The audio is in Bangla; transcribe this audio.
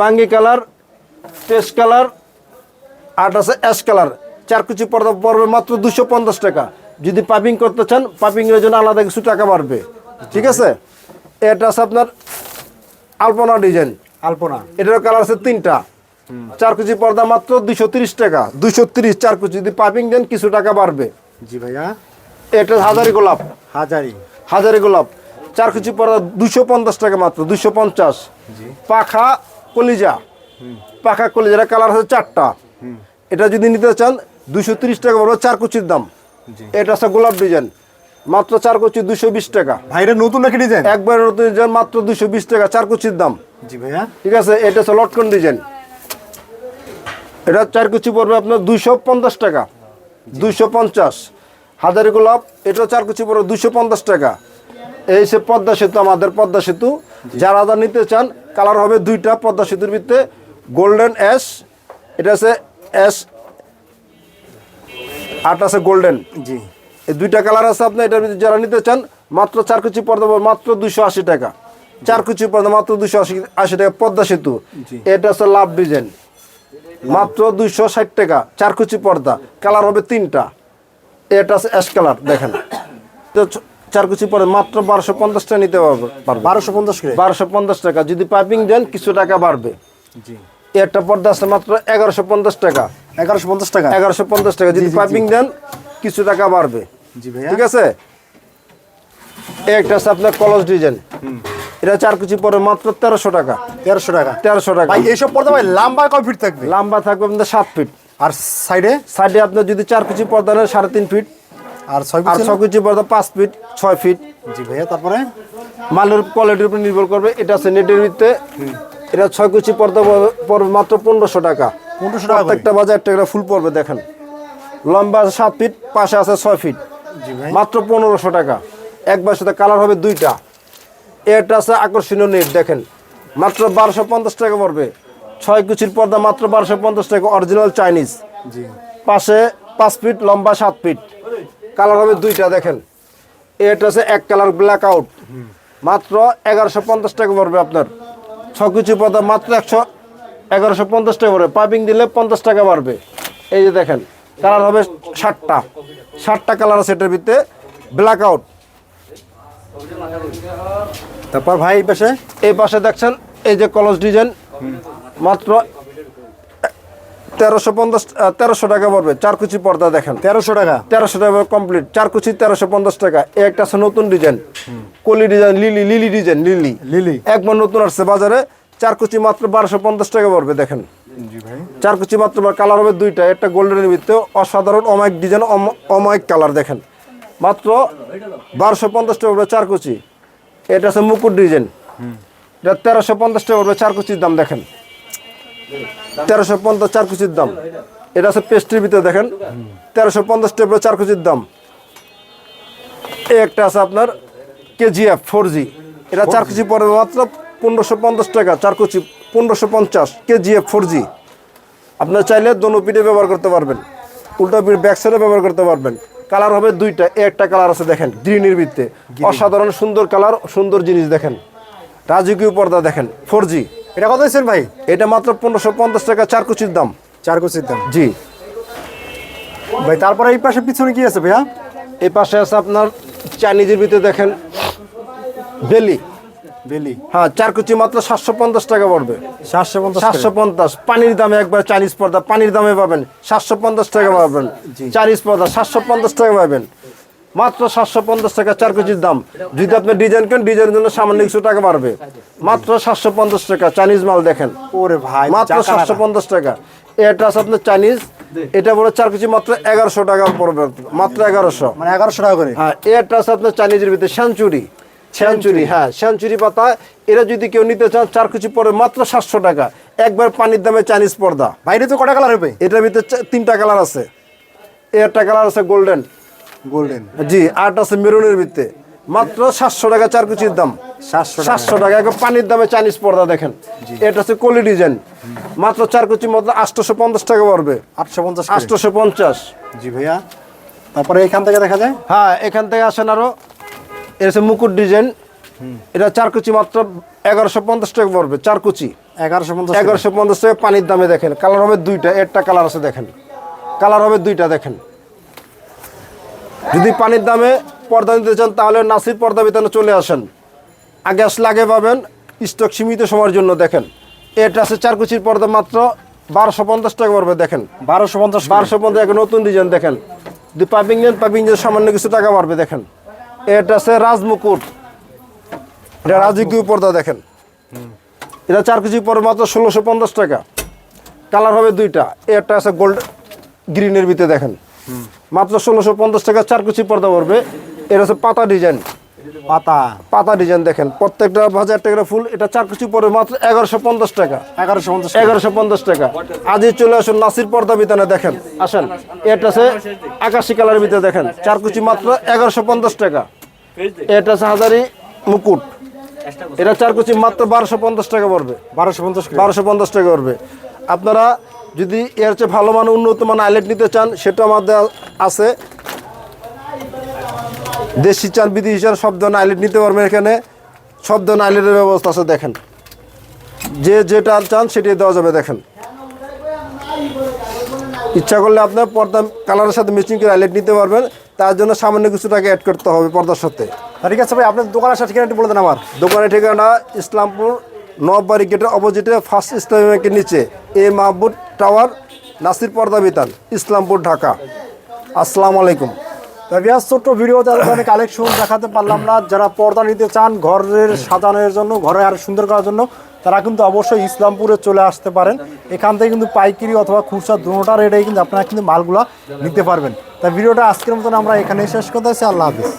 বাঙ্গি কালার পেস্ট কালার আট আছে অ্যাশ কালার। চার কুচি পর্দা পড়বে মাত্র দুশো পঞ্চাশ টাকা। যদি পাপিং করতে চান পাইপিং এর জন্য আলাদা কিছু টাকা বাড়বে। ঠিক আছে? এটা আছে আপনার আলপনা ডিজাইন আলপনা। এটার কালার আছে তিনটা। চার কুচি পর্দা মাত্র দুশো তিরিশ টাকা। দুশো তিরিশ চার কুচি। যদি পাপিং দেন কিছু টাকা বাড়বে। জি ভাইয়া। এটা হাজারি গোলাপ। হাজারি। হাজারি গোলাপ। চার কুচি পর্দা দুশো পঞ্চাশ টাকা মাত্র দুশো পঞ্চাশ। পাখা কলিজা। পাখা কলিজার কালার আছে চারটা। এটা যদি নিতে চান দুশো তিরিশ টাকা পড়বে চার কুচির দাম। এটা আছে গোলাপ ডিজাইন। মাত্র চার কুচি দুশো বিশ টাকা। ভাইরা নতুন নাকি ডিজাইন? একবার নতুন ডিজাইন মাত্র দুশো বিশ টাকা চার কুচির দাম। জি ভাইয়া। ঠিক আছে এটা হচ্ছে লটকন ডিজাইন। এটা চার কুচি পড়বে আপনার দুইশো পঞ্চাশ টাকা। দুইশো পঞ্চাশ। হাজারি গোলাপ এটা চার কুচি পড়বে দুইশো পঞ্চাশ টাকা। এই সে পদ্মা সেতু আমাদের পদ্মা সেতু। যারা যারা নিতে চান কালার হবে দুইটা পদ্মা সেতুর ভিতরে গোল্ডেন অ্যাশ এটা আছে অ্যাশ আট আছে গোল্ডেন। জি। এই দুইটা কালার আছে আপনি এটার ভিতরে যারা নিতে চান মাত্র চার কুচি পর্দা মাত্র দুশো আশি টাকা। চার কুচি পর্দা মাত্র দুশো আশি আশি টাকা পদ্মা সেতু। এটা আছে লাভ ডিজাইন। মাত্র দুইশো ষাট টাকা চার কুচি পর্দা। কালার হবে তিনটা। এটা আছে অ্যাশ কালার দেখেন। চার কুচি পরে মাত্র বারোশো পঞ্চাশ টাকা নিতে পারবে। বারোশো পঞ্চাশ বারোশো পঞ্চাশ টাকা। যদি পাইপিং দেন কিছু টাকা বাড়বে। জি। একটা পর্দা আছে মাত্র এগারোশো পঞ্চাশ টাকা। এগারোশো পঞ্চাশ টাকা? এগারোশো পঞ্চাশ টাকা। যদি। পাইপিং দেন কিছু টাকা বাড়বে। জি ঠিক আছে? একটা আছে আপনার কলস ডিজাইন। এটা চার কুচি পরে মাত্র তেরোশো টাকা। তেরোশো টাকা। তেরোশো টাকা। এইসব পর্দা ভাই লম্বা কয় ফিট থাকবে? লম্বা থাকবে আপনার সাত ফিট। আর সাইডে সাইডে আপনার যদি চার কুচি পর্দা নেন সাড়ে তিন ফিট। আর ছয় আর ফিট ছ কুচি পর্দা পাঁচ ফিট ছয় ফিট। জি ভাইয়া তারপরে? মালের কোয়ালিটির উপর নির্ভর করবে এটা আছে নেটের ভিত্তে এটা ছয় কুচি পর্দা পড়বে- মাত্র পনেরোশো টাকা। পনেরোশো টাকা প্রত্যেকটা বাজার একটা ফুল পড়বে দেখেন। লম্বা আছে সাত ফিট পাশে আছে ছয় ফিট মাত্র পনেরোশো টাকা। একবার সাথে কালার হবে দুইটা। এটা আছে আকর্ষণীয় নেট দেখেন। মাত্র বারোশো পঞ্চাশ টাকা পড়বে। ছয় কুচির পর্দা মাত্র বারোশো পঞ্চাশ টাকা অরিজিনাল চাইনিজ পাশে পাঁচ ফিট লম্বা সাত ফিট কালার হবে দুইটা, দেখেন। এটা আছে এক কালার ব্ল্যাক আউট মাত্র এগারোশো পঞ্চাশ টাকা পড়বে আপনার। ছ কুচি পর্দা মাত্র একশো এগারোশো পঞ্চাশ টাকা পড়বে। পাইপিং দিলে পঞ্চাশ টাকা বাড়বে। এই যে দেখেন, কালার হবে ষাটটা। ষাটটা কালার আছে এটার ভিতরে ব্ল্যাক আউট তারপর ভাই এই পাশে এই পাশে দেখছেন, এই যে কলস ডিজাইন, মাত্র তেরোশো পঞ্চাশ তেরোশো টাকা পড়বে। চার কুচি পর্দা দেখেন। তেরোশো টাকা? তেরোশো টাকা কমপ্লিট চার কুচি তেরোশো পঞ্চাশ টাকা। একটা আছে নতুন ডিজাইন কলি design lily lily design lily lily একবার নতুন আসছে বাজারে। চার কুচি মাত্র বারোশো পঞ্চাশ টাকা পড়বে দেখেন। চার কুচি মাত্র কালার হবে দুইটা একটা গোল্ডেনের ভিতরে। অসাধারণ অমায়িক ডিজাইন অমায়িক কালার দেখেন। মাত্র বারোশো পঞ্চাশ টাকা পড়বে চার কুচি। এটা আছে মুকুট ডিজাইন এটা তেরোশো পঞ্চাশ টাকা পড়বে চার কুচির দাম দেখেন। তেরোশো পঞ্চাশ চার কুচির দাম। এটা আছে পেস্ট্রির ভিতরে দেখেন। তেরোশো পঞ্চাশ টাকা পড়বে চার কুচির দাম। একটা আছে আপনার কেজিএফ ফোর জি এটা চার কুচি পড়বে মাত্র পনেরোশো পঞ্চাশ টাকা চার কুচি পনেরোশো পঞ্চাশ কেজিএফ ফোর জি আপনার চাইলে দোনো পিঠে ব্যবহার করতে পারবেন। উল্টো পিঠ ব্যাক সাইডে ব্যবহার করতে পারবেন। কালার হবে দুইটা একটা কালার আছে দেখেন গ্রিনের ভিত্তে। অসাধারণ সুন্দর কালার সুন্দর জিনিস দেখেন। রাজকীয় পর্দা দেখেন ফোর জি এটা কত দিচ্ছেন ভাই? এটা মাত্র পনেরোশো পঞ্চাশ টাকা চার কুচির দাম। চার কুচির দাম। জি। ভাই তারপরে এই পাশে পিছনে কি আছে ভাইয়া? এই পাশে আছে আপনার চাইনিজের ভিতরে দেখেন বেলি। বেলি। হ্যাঁ চার কুচি মাত্র সাতশো পঞ্চাশ টাকা পড়বে। সাতশো পঞ্চাশ সাতশো পঞ্চাশ। পানির দামে একবার চাইনিজ পর্দা পানির দামে পাবেন সাতশো পঞ্চাশ টাকা পাবেন। চাইনিজ পর্দা সাতশো পঞ্চাশ টাকা পাবেন। মাত্র সাতশো পঞ্চাশ টাকা চার কেজির দাম। যদি আপনি ডিজাইন কেন ডিজাইনের জন্য সামান্য কিছু টাকা বাড়বে। মাত্র সাতশো পঞ্চাশ টাকা চাইনিজ মাল দেখেন। ওরে ভাই মাত্র সাতশো পঞ্চাশ টাকা। এটা আছে আপনার চাইনিজ এটা বলে চার কেজি মাত্র এগারোশো টাকা পড়বে। মাত্র এগারোশো। মানে এগারোশো টাকা করে? হ্যাঁ এটা আছে আপনার চাইনিজের ভিতরে সেঞ্চুরি সেঞ্চুরি হ্যাঁ সেঞ্চুরি পাতা। এরা যদি কেউ নিতে চান চার কেজি পরে মাত্র সাতশো টাকা। একবার পানির দামে চাইনিজ পর্দা। বাইরে তো কটা কালার হবে? এটার ভিতরে তিনটা কালার আছে। একটা কালার আছে গোল্ডেন গোল্ডেন জি আট আছে মেরুনের ভিতরে মাত্র সাতশো টাকা চার কুচির দাম। সাতশো টাকা। একবার পানির দামে চাইনিজ পর্দা দেখেন। এটা হচ্ছে কলি ডিজাইন। মাত্র চার কুচি মাত্র আটশোশো পঞ্চাশ টাকা পড়বে। আটশো পঞ্চাশ করে। আটশোশো পঞ্চাশ জি ভাইয়া। তারপরে এখান থেকে দেখা যায়? হ্যাঁ এখান থেকে আসেন আরও। এটা হচ্ছে মুকুট ডিজাইন। এটা চার কুচি মাত্র এগারোশো পঞ্চাশ টাকা পড়বে চার কুচি। এগারোশো পঞ্চাশ এগারোশো পঞ্চাশ টাকা পানির দামে দেখেন। কালার হবে দুইটা একটা কালার আছে দেখেন। কালার হবে দুইটা দেখেন। যদি পানির দামে পর্দা নিতে চান তাহলে নাসির পর্দা বিতানে চলে আসেন। আগে আসলে আগে পাবেন স্টক সীমিত সময়ের জন্য দেখেন। এটা আছে চারকুচির পর্দা মাত্র বারোশো পঞ্চাশ টাকা পড়বে দেখেন। বারোশো পঞ্চাশ বারোশো পঞ্চাশ একটা নতুন ডিজাইন দেখেন। যদি পাইপিং নেন পাইপিং নেন সামান্য কিছু টাকা বাড়বে দেখেন। এটা আছে রাজমুকুট। এটা রাজকীয় পর্দা দেখেন। এটা চার কেজি পরে মাত্র ষোলোশো পঞ্চাশ টাকা। কালার হবে দুইটা। এটা আছে গোল্ড গ্রিনের ভিতরে দেখেন। মাত্র ষোলোশো পঞ্চাশ টাকা চার কুচি পর্দা পড়বে। এটা হচ্ছে পাতা ডিজাইন। পাতা। পাতা ডিজাইন দেখেন প্রত্যেকটা হাজার টাকা ফুল এটা চার কুচি পড়বে মাত্র এগারোশো পঞ্চাশ টাকা। এগারোশো পঞ্চাশ এগারোশো পঞ্চাশ টাকা। আজই চলে আসুন নাসির পর্দা বিতানে দেখেন। আসেন এটা আছে আকাশি কালারের ভিতরে দেখেন। চার কুচি মাত্র এগারোশো পঞ্চাশ টাকা। এটা আছে হাজারি মুকুট। এটা চার কুচি মাত্র বারোশো পঞ্চাশ টাকা পড়বে। বারোশো পঞ্চাশ বারোশো পঞ্চাশ টাকা পড়বে। আপনারা যদি এর চেয়ে ভালো মান উন্নত মান আইলেট নিতে চান সেটা আমাদের আছে। দেশি চাল বিদেশি চাল সব ধরনের আইলেট নিতে পারবেন এখানে। সব ধরনের আইলেটের ব্যবস্থা আছে দেখেন। যে যেটা চান সেটাই দেওয়া যাবে দেখেন। ইচ্ছা করলে আপনার পর্দা কালারের সাথে ম্যাচিং করে আইলেট নিতে পারবেন। তার জন্য সামান্য কিছু টাকা অ্যাড করতে হবে পর্দার সাথে। ঠিক আছে ভাই আপনার দোকানের সাথে ঠিকানাটি বলে দেন আমার। দোকানের ঠিকানা ইসলামপুর নববাড়ি গেটের অপোজিটে ফার্স্ট ইসলামী ব্যাংকের নিচে। এ মাহবুব টাওয়ার নাসির পর্দা বিতান, ইসলামপুর, ঢাকা। আসসালামু আলাইকুম। বিয়াস ছোট্ট ভিডিওতে অনেক কালেকশন দেখাতে পারলাম না। যারা পর্দা নিতে চান, ঘরের সাজানোর জন্য, ঘরে আরও সুন্দর করার জন্য, তারা কিন্তু অবশ্যই ইসলামপুরে চলে আসতে পারেন। এখান থেকে কিন্তু পাইকারি অথবা খুচরা দুটোটা রেটেই কিন্তু আপনারা কিন্তু মালগুলা নিতে পারবেন। তা ভিডিওটা আজকের মতন আমরা এখানে শেষ করতে আল্লাহ হাফিজ।